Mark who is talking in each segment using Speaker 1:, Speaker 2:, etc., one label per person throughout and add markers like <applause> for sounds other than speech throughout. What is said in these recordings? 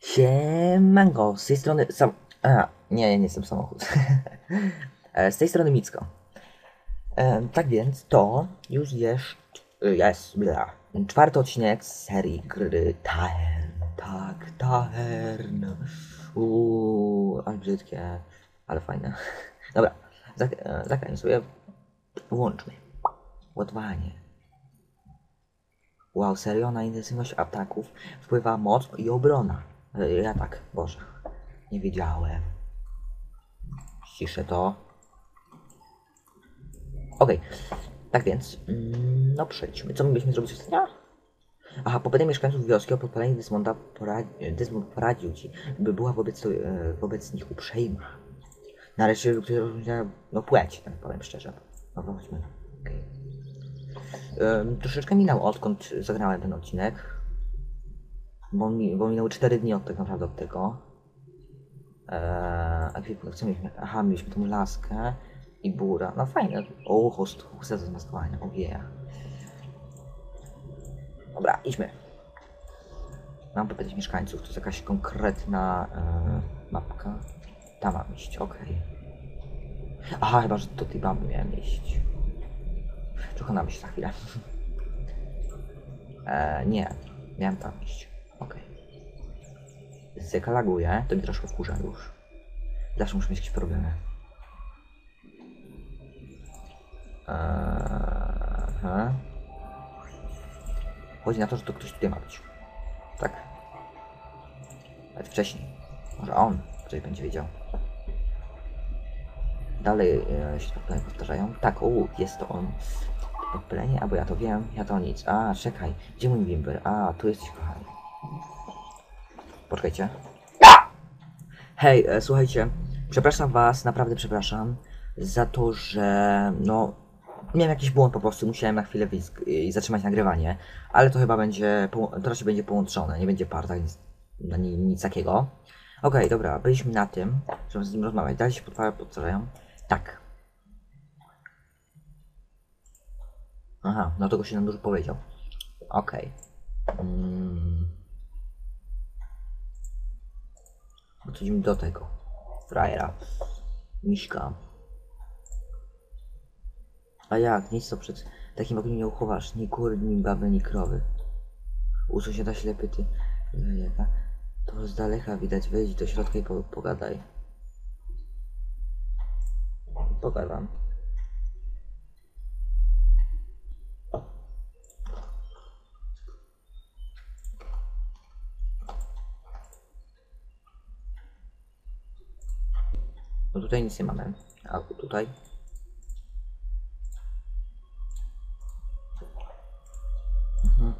Speaker 1: Siemanko, z tej strony sam... A, nie, nie jestem samochód. <laughs> E, z tej strony Micko. E, tak więc to już jest... Jest, bla. Czwarty odcinek z serii gry Tahern. Tak, Tahern. Uuu, ale brzydkie, ale fajne. <laughs> Dobra, zak e, sobie. Włączmy. Ładowanie. Wow, serio? Na intensywność ataków wpływa moc i obrona. E, Ja tak, Boże. Nie wiedziałem. Ściszę to. Okej. Tak więc, mm, no przejdźmy. Co mogliśmy zrobić ostatnio? Aha, po pytaniu mieszkańców wioski o podpalenie Dysmonda poradzi, Dysmond poradził ci, by była wobec, e, wobec nich uprzejma. Nareszcie, który rozróżnia, no płeć, tak powiem szczerze. No chodźmy. Okej. Em, troszeczkę minęło odkąd zagrałem ten odcinek. Bo, mi, bo minęły 4 dni od tak naprawdę od tego. Eee, co mieliśmy? Aha, mieliśmy tą laskę i bura. No fajnie. O, host, chustę do zmaskowania. O yeah. Dobra, idźmy. Mam popytać mieszkańców. To jest jakaś konkretna e, mapka. Tam mam iść, okej. Aha, chyba, że do tej baby miałem iść. Przekonamy się za chwilę. <laughs> E, nie, miałem tam iść. Laguje, to mi troszkę wkurza już. Zawsze muszę mieć jakieś problemy. Eee, aha. Chodzi na to, że to ktoś tutaj ma być. Tak? Nawet wcześniej. Może on coś będzie wiedział. Dalej e, się tutaj powtarzają. Tak, o, jest to on. Podpalenie, albo ja to wiem, ja to nic. A, czekaj, gdzie mój bimber? A, tu jesteś kochany. Poczekajcie. Hej, e, słuchajcie, przepraszam was, naprawdę przepraszam za to, że no miałem jakiś błąd po prostu, musiałem na chwilę wyjść i zatrzymać nagrywanie, ale to chyba będzie, poł- to raczej będzie połączone, nie będzie parta, nic, no, ni- nic takiego. Okej, dobra, byliśmy na tym, żeby z nim rozmawiać, dalej się podpa- powtarzają. Tak. Aha, no to go się nam dużo powiedział. Okej. Mm. Podchodzimy do tego. Frajera. Miśka. A jak? Nic to przed takim ogniem nie uchowasz. Ni kury, ni baby, ni krowy. U sąsiada ślepy ty. To z daleka widać. Wejdź do środka i po, pogadaj. Pogadam. No tutaj nic nie mamy. A tutaj? Mhm.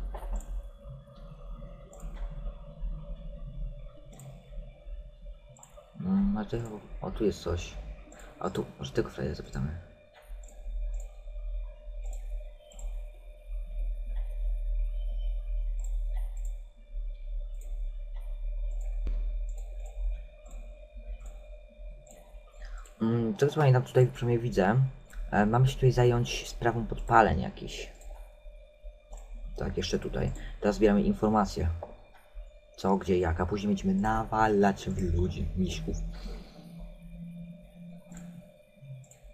Speaker 1: Ty, o tu jest coś. A tu, może tego frajer zapytamy. Tego co pamiętam tutaj przynajmniej widzę, e, mamy się tutaj zająć sprawą podpaleń jakichś. Tak, jeszcze tutaj. Teraz zbieramy informacje. Co, gdzie, jak, a później będziemy nawalać w ludzi, miśków.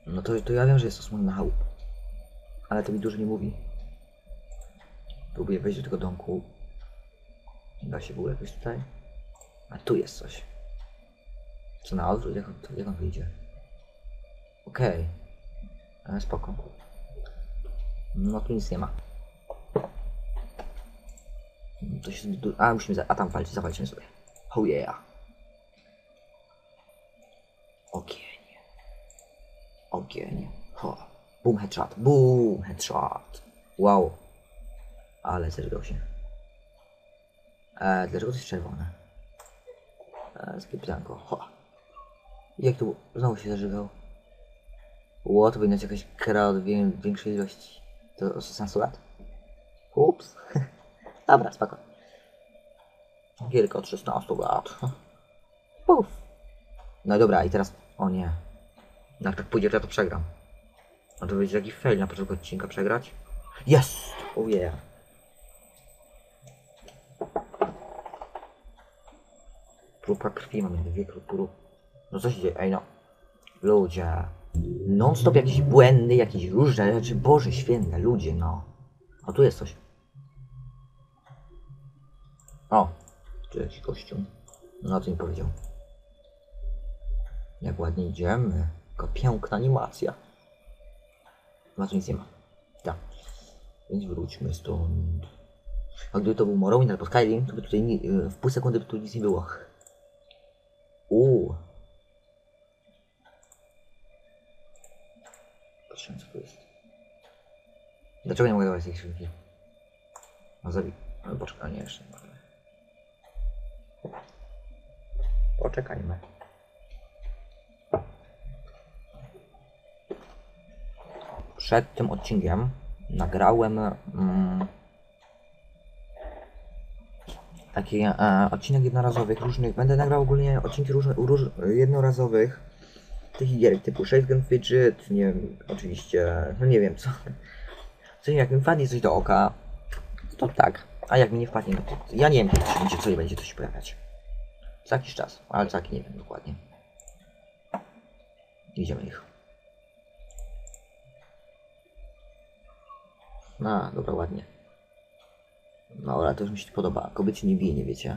Speaker 1: No to, to ja wiem, że jest osłona chałup. Ale to mi dużo nie mówi. Próbuję wejść do tego domku. Da się w ogóle jakoś tutaj. A tu jest coś. Co na odwrót? Jak on, jak on wyjdzie? Okej. Okay. Spoko. No tu nic nie ma. To się A, musimy za... A tam walczyć, zawalczymy sobie. Oh yeah. Ogień. Ogień. Ho. Boom headshot. Boom headshot. Wow. Ale zerwał się. E, dlaczego to jest czerwone? E, Skiptanko. Ho. Jak tu znowu się zażygał? Ło, to powinna być jakaś kra od wię- większej ilości. To od 16 lat? Ups. <laughs> Dobra, spoko. Gierka od 16 lat. Puf. No i dobra, i teraz... O nie. Jak tak pójdzie, to ja to przegram. A to będzie taki fail na początku odcinka przegrać. Jest! Oh yeah. Próbka krwi mamy dwie kropuru. No co się dzieje? Ej no. Ludzie. Non stop jakieś błędy, jakieś różne rzeczy. Boże święte, ludzie no. O, tu jest coś. O, tu jakiś kościół. No to nie powiedział. Jak ładnie idziemy. Jaka piękna animacja. Chyba tu nic nie ma. Tak. Więc wróćmy stąd. A gdyby to był Morrowind albo Skyrim, to by tutaj ni- y, w pół sekundy by tu nic nie było. Uuu. Dlaczego nie mogę dawać tej skrzynki? No zabi... No poczekaj, nie jeszcze. Poczekajmy. Przed tym odcinkiem nagrałem mm, taki e, odcinek jednorazowych różnych. Będę nagrał ogólnie odcinki różne, róż, jednorazowych tych gier typu Shake Gun Fidget, nie wiem, oczywiście, no nie wiem co. Nie, jak mi wpadnie coś do oka, to tak. A jak mi nie wpadnie, no to ja nie wiem, kiedy coś będzie, co i będzie coś pojawiać. Za jakiś czas, ale za jaki nie wiem dokładnie. Idziemy ich. No, dobra, ładnie. Dobra, to już mi się podoba. Kobiet się nie bije, nie wiecie?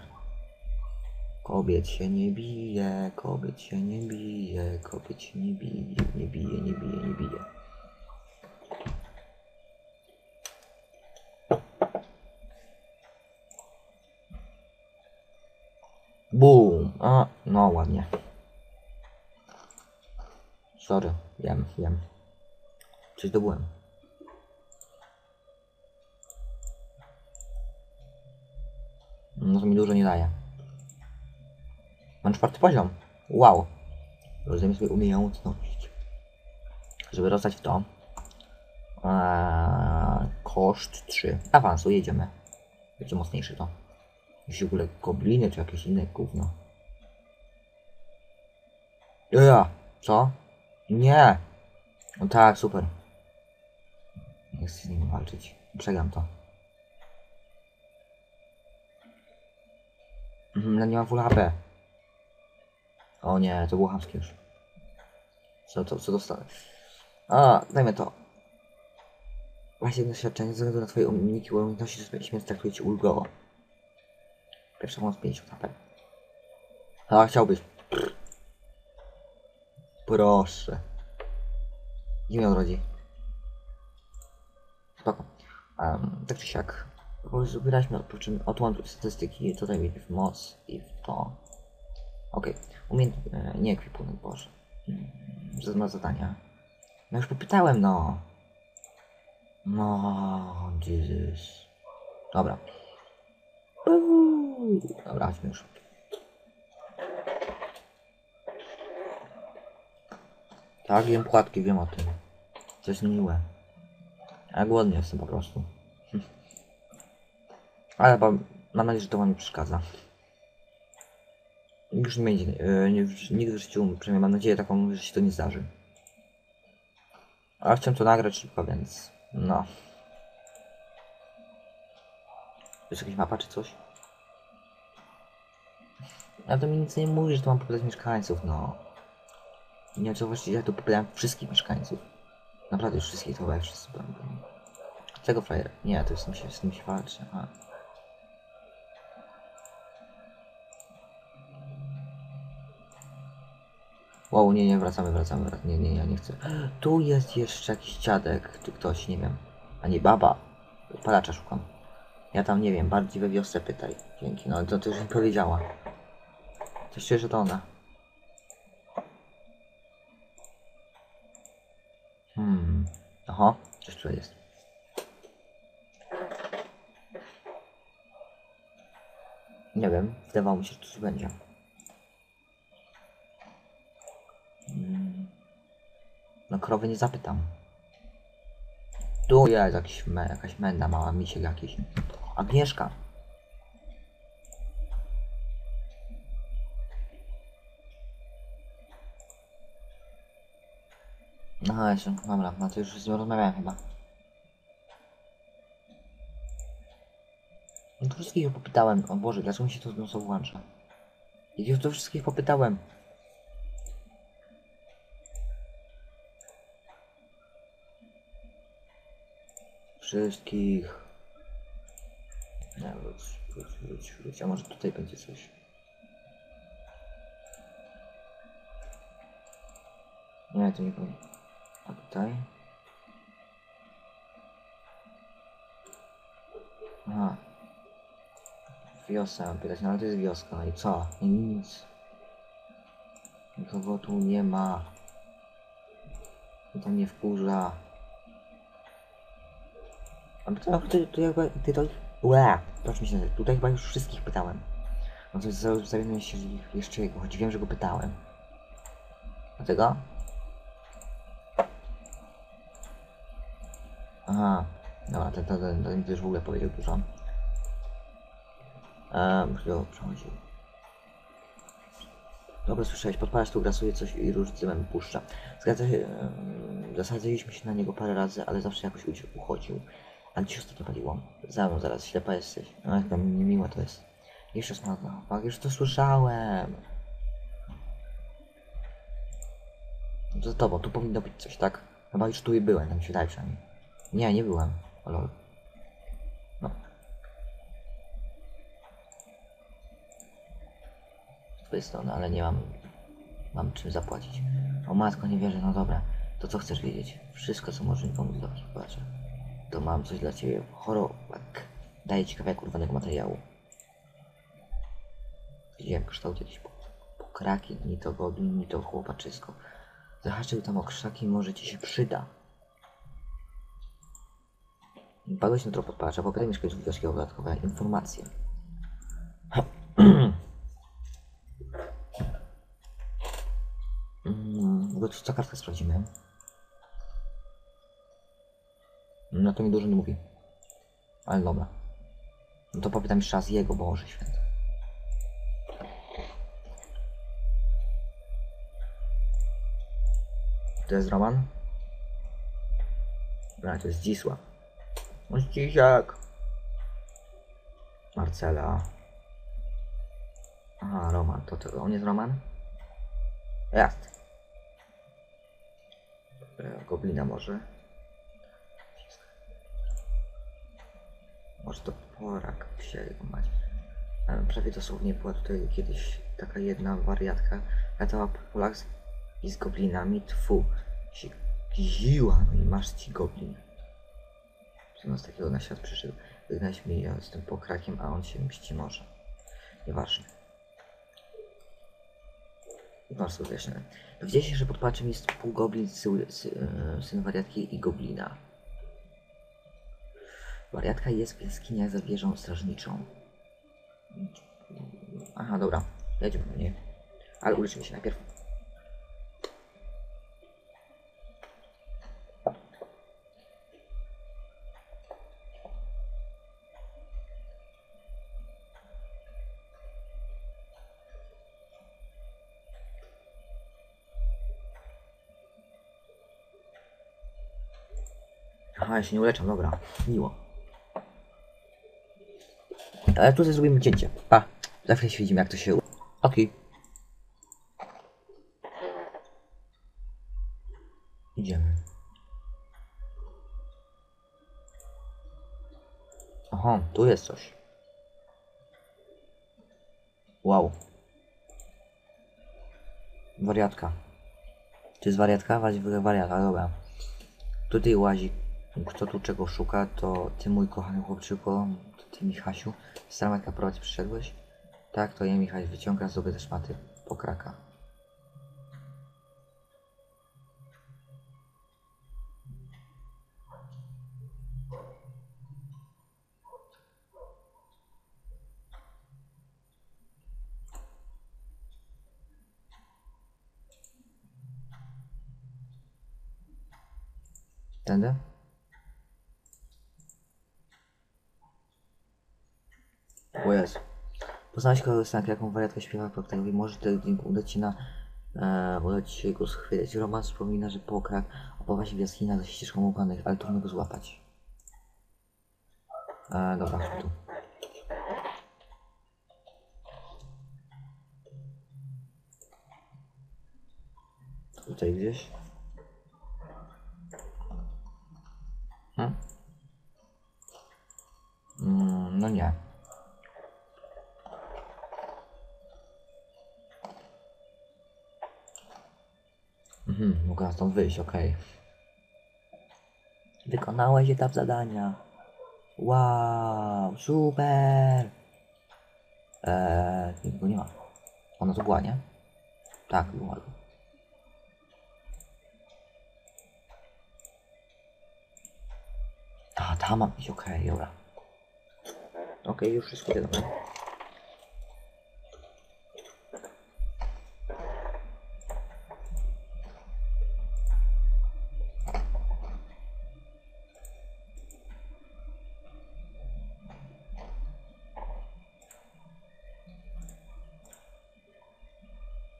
Speaker 1: Kobiet się nie bije, kobiet się nie bije, kobiet się nie bije, nie bije, nie bije, nie bije. Bum! A, no ładnie. Sorry, jem, jem. Coś dobyłem. No to mi dużo nie daje. Mam czwarty poziom. Wow. Rozumiem sobie umiejętność. Żeby dostać w to. Eee, koszt 3. Awansu, jedziemy. Będzie mocniejszy to. Jeśli w ogóle gobliny czy jakieś inne gówno. Ja, co? Nie. No tak, super. Nie chcę z nimi walczyć. Przegram to. Mhm, no nie mam full HP. O nie, to było chamskie już. Co, to, co dostanę? A, dajmy to. Właśnie doświadczenie ze względu na twoje umiejętności śmierć traktuje cię ulgowo. Pierwsza moc 50 HP. A, chciałbyś. Proszę. Gdzie mnie odrodzi? Spoko. Um, tak czy siak. Bo zbieraliśmy od, czym od statystyki, tutaj w moc i w to. Okej, okay. umiejęt... e, nie ekwipunek, boże. Mm, Za zadania. No już popytałem, no. No, Jesus. Dobra. Dobra, już. Tak, jem płatki, wiem o tym. To jest miłe. Ja głodny jestem po prostu. <laughs> Ale mam nadzieję, że to wam nie przeszkadza. Już nie będzie, yy, nie, nigdy w życiu, przynajmniej mam nadzieję taką, że się to nie zdarzy. Ale chciałem to nagrać szybko, więc no. Jest jakaś mapa czy coś? Ale to mi nic nie mówi, że to mam popytać mieszkańców, no. Nie wiem co właściwie, ja tu popytałem wszystkich mieszkańców. Naprawdę już wszystkich, to chyba jak wszyscy będą. Tego frajer. Nie, to z tym się, z tym się walczy. Aha. Wow, nie, nie, wracamy, wracamy, wracamy. Nie, nie, ja nie chcę. <gasps> Tu jest jeszcze jakiś dziadek, czy ktoś, nie wiem. A nie baba. Palacza szukam. Ja tam nie wiem, bardziej we wiosce pytaj. Dzięki, no to, to już mi powiedziała. Coś czuję, że to ona. Hmm. Aha, coś tutaj jest. Nie wiem, wydawało mi się, że coś będzie. Mm. No krowy nie zapytam. Tu jest jakiś jakaś menda mała, misiek jakiś. Agnieszka. No jeszcze, dobra, no to już z nią rozmawiałem chyba. No to wszystkich popytałem, o Boże, dlaczego mi się to znowu włącza? Ich już do wszystkich popytałem. Wszystkich. Nie, wróć, wróć, wróć, wróć. A może tutaj będzie coś. Nie, to nie powiem. A tutaj? Aha. Wiosę mam pytać, no ale to jest wioska i co? I nic. Nikogo tu nie ma. I to mnie wkurza. A to, to, to jakby, ty to... Łe! Proszę mi się, tutaj chyba już wszystkich pytałem. No to za- zawiadomiłem się, jeszcze jego, choć wiem, że go pytałem. Dlatego? Aha. Dobra, ten, ten, ten, ten już w ogóle powiedział dużo. Eee, kto przechodził? Dobra, słyszałeś, podpalasz tu, grasuje coś i róż dymem puszcza. Zgadza się, zasadziliśmy się na niego parę razy, ale zawsze jakoś uchodził. Ale ci ostatnio paliło. Za mną zaraz, ślepa jesteś. No jak tam niemiło to jest. Jeszcze smaga. Tak, już to słyszałem. To za tobą, tu powinno być coś, tak? Chyba już tu i byłem, mi się wydaje przynajmniej. Nie, nie byłem. Ale... No. Z twojej strony, ale nie mam... Mam czym zapłacić. O matko, nie wierzę, no dobra. To co chcesz wiedzieć? Wszystko, co może mi pomóc, dobrze, patrzę. To mam coś dla ciebie. Chorobak. Daję ci kawałek urwanego materiału. Widziałem kształt jakiś po, pokraki, ni to goblin, ni to chłopaczysko. Zahaczył tam o krzaki, może ci się przyda. Na trop podpalacza, popytaj mieszkańców wioski o dodatkowe informacje. Mm, ogóle co kartkę sprawdzimy. No to mi dużo nie mówi. Ale dobra. No to popytam jeszcze raz jego, Boże Święty. To jest Roman? A, to jest Zdzisław. Zdzisiak. Marcela. Aha, Roman. To, to on jest Roman? Jest. Goblina może. Może to porak jego mać. E, Prawie dosłownie była tutaj kiedyś taka jedna wariatka. Latała po polach i z goblinami. Tfu. Się ziła. No i masz ci goblin. Przynos takiego na świat przyszedł. Wygnać mi ja tym pokrakiem, a on się mści może. Nieważne. To wyjaśnione. Dowiedzieliście się, że pod jest półgoblin, sy, sy, e, syn wariatki i goblina. Wariatka jest w jaskiniach za wieżą strażniczą. Aha, dobra. Jedziemy do. Ale uleczymy się najpierw. Ja się nie uleczam, dobra. Miło. Ale tutaj zrobimy cięcie. Pa. Za chwilę się widzimy, jak to się... Okej. Idziemy. Aha, tu jest coś. Wow. Wariatka. To jest wariatka? Wari- Wariatka, dobra. Tutaj łazi. Kto tu czego szuka, to ty mój kochany chłopczyku, to ty Michasiu. Strametka prowadzi przyszedłeś? Tak, to ja Michał wyciąga z te szmaty pokraka. Tędy? Poznałeś kogoś na jaką wariatkę śpiewa Proktarowi, tak może tego dnia uda ci na e, uda ci się go schwytać. Roman wspomina, że pokrak opowa się w jaskinach ze ścieżką upanych, ale trudno go złapać. E, dobra, tu. Tutaj gdzieś. Hmm? Mm, no nie. Mhm, mogę stąd wyjść, okej. Wykonałeś etap zadania. Wow, super! Eee, nikogo nie ma. Ona to była, nie? Tak, była. A, tam mam iść, okej, dobra. Okej, już wszystko wiadomo.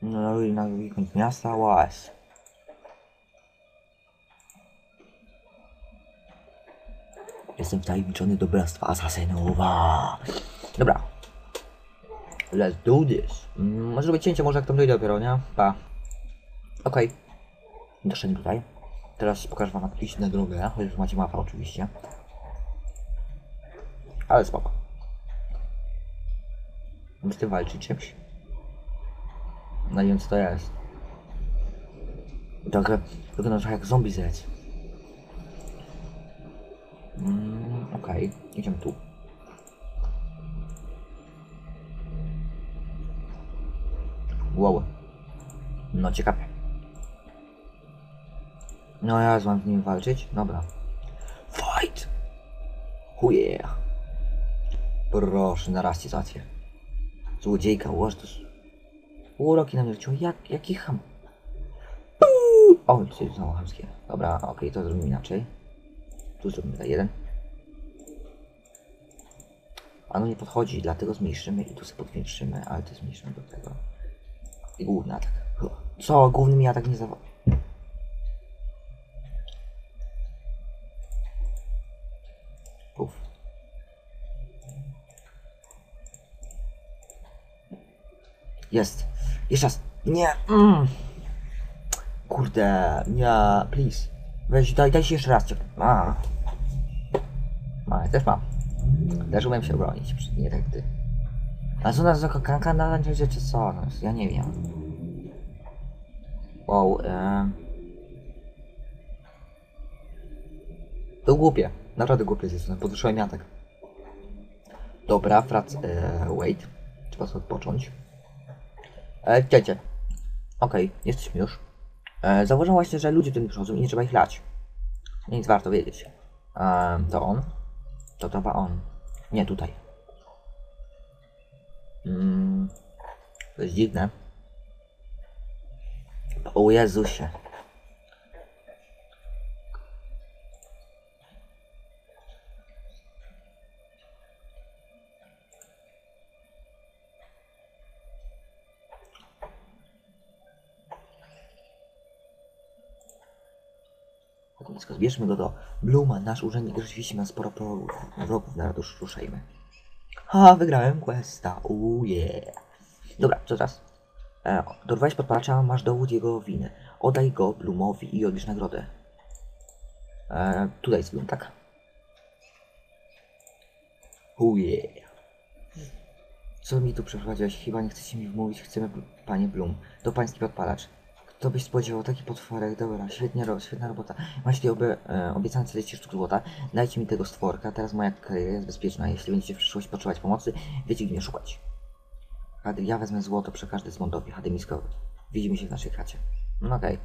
Speaker 1: No i na drugi koniec miasta, łaz. Jestem wtajemniczony do bractwa asasynowa. Dobra. Let's do this. Mm, Może zrobić cięcie, może jak tam dojdę dopiero, nie? Pa. Okej. Doszedłem tutaj. Teraz pokażę wam jak iść na drogę, chociaż macie mapę oczywiście. Ale spoko. Tym walczyć czymś. Nie wiem co to jest. Trochę wygląda trochę jak zombie zec. Mm, Okej, idziemy tu. Wow. No ciekawe. No ja mam z nim walczyć? Dobra. Fight! Oh yeah. Proszę, na raz. Złodziejka, łoż to... Uroki na mnie leciał, jak, jaki ham... Puu! O, jest znowu hamskie. Dobra, okej, to zrobimy inaczej. Tu zrobimy za jeden. Ano nie podchodzi, dlatego zmniejszymy i tu sobie podwiększymy, ale to zmniejszymy do tego. I główny atak. Co? Główny mi atak nie zawa... Uf. Jest. Jeszcze raz. Nie. Mm. Kurde. Nie. Please. Weź, daj, daj się jeszcze raz. A. A, ja też mam. Też umiem się bronić. Nie tak ty. A co na za kanka na razie czy co? No, ja nie wiem. Wow. em. To głupie. Naprawdę głupie jest. Podwyższyłem mi atak. Dobra, frac... E, wait. Trzeba sobie odpocząć. E. Okej, jesteśmy już. E, zauważyłem właśnie, że ludzie nie przychodzą i nie trzeba ich lać. Nic warto wiedzieć. E, to on. To chyba on. Nie, tutaj. Mm, to jest dziwne. O Jezusie. Więc zbierzmy go do Bluma, nasz urzędnik rzeczywiście ma sporo wrogów, wrogów na ratusz, ruszajmy. Ha, wygrałem questa, uuu yeah. Dobra, co teraz? E, dorwałeś podpalacza, masz dowód jego winy. Oddaj go Blumowi i odbierz nagrodę. E, tutaj jest Blum, tak? Uuu yeah. Co mi tu przeprowadziłeś? Chyba nie chcecie mi wmówić, chcemy, panie Blum. To pański podpalacz. Kto byś spodziewał taki potworek? Dobra, świetnie, świetna robota. Macie obie, e, obiecane 40 sztuk złota. Dajcie mi tego stworka. Teraz moja kariera jest bezpieczna. Jeśli będziecie w przyszłości potrzebować pomocy, wiecie gdzie mnie szukać. Hady, ja wezmę złoto, przekażę Zmondowi. Hady miskowy. Widzimy się w naszej chacie. No okej.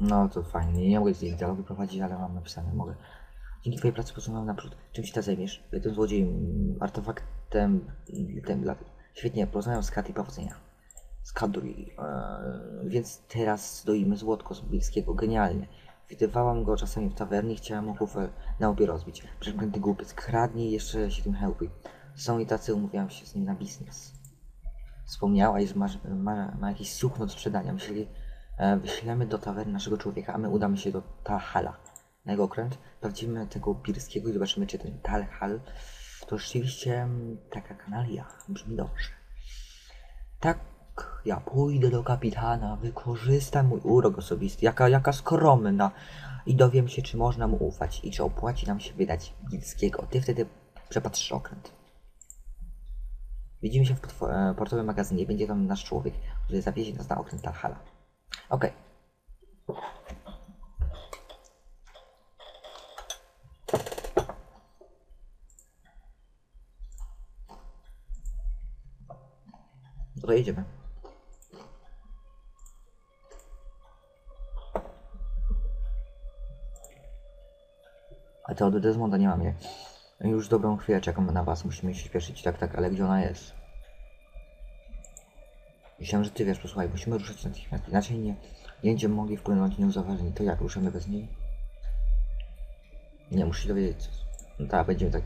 Speaker 1: No to fajnie. Nie mogę zdjęć dialogu prowadzić, ale mam napisane, mogę. Dzięki twojej pracy posunąłem naprzód. Czym się ta zajmiesz? Tym złodziejem, artefaktem, tym dla... Świetnie, porozmawiam z Kat i powodzenia. Z Kadri. Eee, więc teraz stoimy złotko z bliskiego. Genialnie. Widywałam go czasami w tawernie chciałam mu głowę na obie rozbić. Przeklęty głupiec. Kradnie jeszcze się tym hełpi. Są i tacy umówiłam się z nim na biznes. Wspomniałaś, że masz, ma, ma jakieś sukno do sprzedania. Myśleli, e, wyślemy do tawerny naszego człowieka, a my udamy się do Talhala. Na jego okręt sprawdzimy tego Birskiego i zobaczymy, czy ten Talhal to rzeczywiście mm, taka kanalia. Brzmi dobrze. Tak Ja pójdę do kapitana, wykorzystam mój urok osobisty, jaka, jaka skromna i dowiem się, czy można mu ufać i czy opłaci nam się wydać Gilskiego. Ty wtedy przepatrzysz okręt. Widzimy się w e, portowym magazynie. Będzie tam nasz człowiek, który zawiezie nas na okręt Talhala. Okej. No to. A to od Desmonda nie mam je. Już dobrą chwilę czekam na was, musimy się śpieszyć, tak, tak, ale gdzie ona jest? Myślałem, że ty wiesz, posłuchaj, musimy ruszyć natychmiast, inaczej nie, nie będziemy mogli wpłynąć nieuzaważeni. To jak, ruszymy bez niej? Nie, muszę się dowiedzieć. No tak, będziemy tak.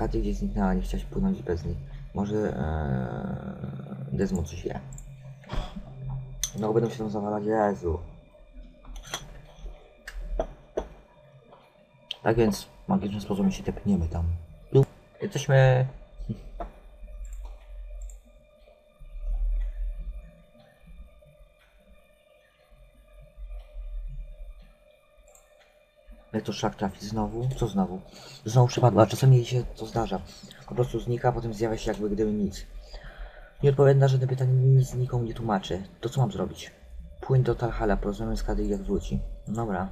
Speaker 1: Katy gdzieś zniknęła, nie chciałaś płynąć bez niej. Może ee, Desmond coś wie. No, będą się tam zawalać, Jezu. Tak więc magicznym sposobem się tepniemy tam. Jesteśmy. Jak to szlak trafi znowu? Co znowu? Znowu przypadła, czasami jej się to zdarza. Po prostu znika, a potem zjawia się jakby gdyby nic. Nie odpowiada na żadne pytanie, nic nikomu nie tłumaczy. To co mam zrobić? Płyń do Talhala, porozmawiam z Kady jak wróci. Dobra.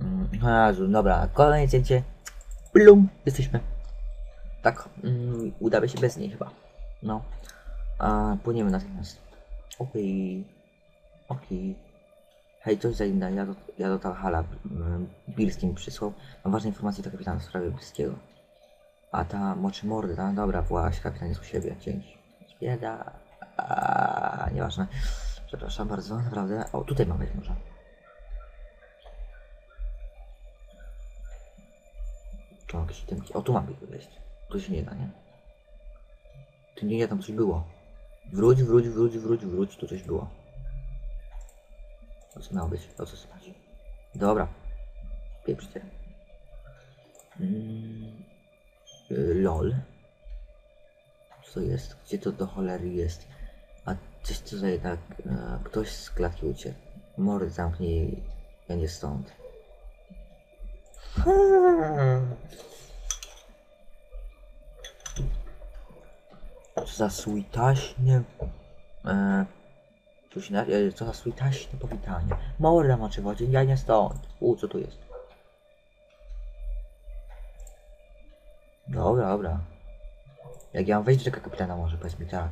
Speaker 1: Mm, Jezu, dobra, kolejne cięcie. Plum, jesteśmy. Tak, mm, udamy się bez niej chyba. No. A płyniemy natychmiast. Okej. Okej. Hej, coś za inna, ja do, ja do Talhala. mm, Bilski mi przysłał. Mam ważne informacje do kapitana w sprawie Bilskiego. A ta moczy mordy, tak? Dobra, właśnie, kapitan jest u siebie, dzięki. Bieda. Nieważne. Przepraszam bardzo, naprawdę. O, tutaj mamy może. To jakieś itemki. O, tu mam ich wejść. Tu się nie da, nie? Tu nie, nie, tam coś było. Wróć, wróć, wróć, wróć, wróć, tu coś było. To co miało być? O co chodzi? Dobra. Pieprzcie. Mm. LOL. Co to jest? Gdzie to do cholery jest? A coś co za jednak... E, ktoś z klatki uciekł. Mordy zamknij. Ja nie stąd. <laughs> Co za sweetaśnie. E, tu się na, e, co za sweetaśnie powitanie. Morda moczy wodzie, ja nie stąd. U, co tu jest? Dobra, dobra. Jak ja mam wejść do tego kapitana może, powiedz mi tak.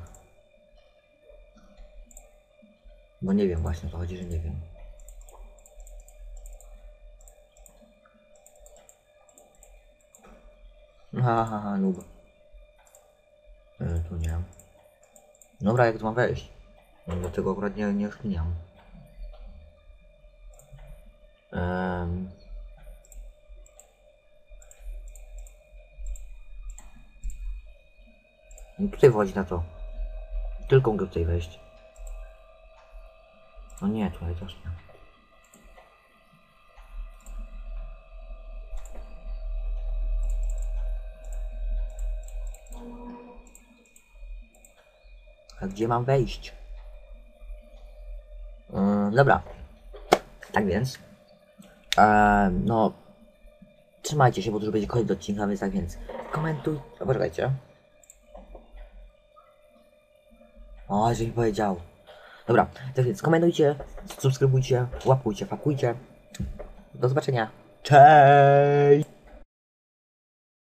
Speaker 1: Bo nie wiem właśnie o to chodzi, że nie wiem. Ha, ha, ha, noob. E, tu nie. Dobra, jak tu mam wejść? No, do tego akurat nie, nie rozkminiam. Um. No tutaj wchodzi na to. Tylko mogę tutaj wejść. No nie, tutaj też nie. A gdzie mam wejść? Dobra. Tak więc. E, no. Trzymajcie się, bo już będzie koniec odcinka, więc tak więc. Komentuj. Poczekajcie. O, że mi powiedział. Dobra, tak więc komentujcie, subskrybujcie, łapkujcie, fakujcie. Do zobaczenia. Cześć!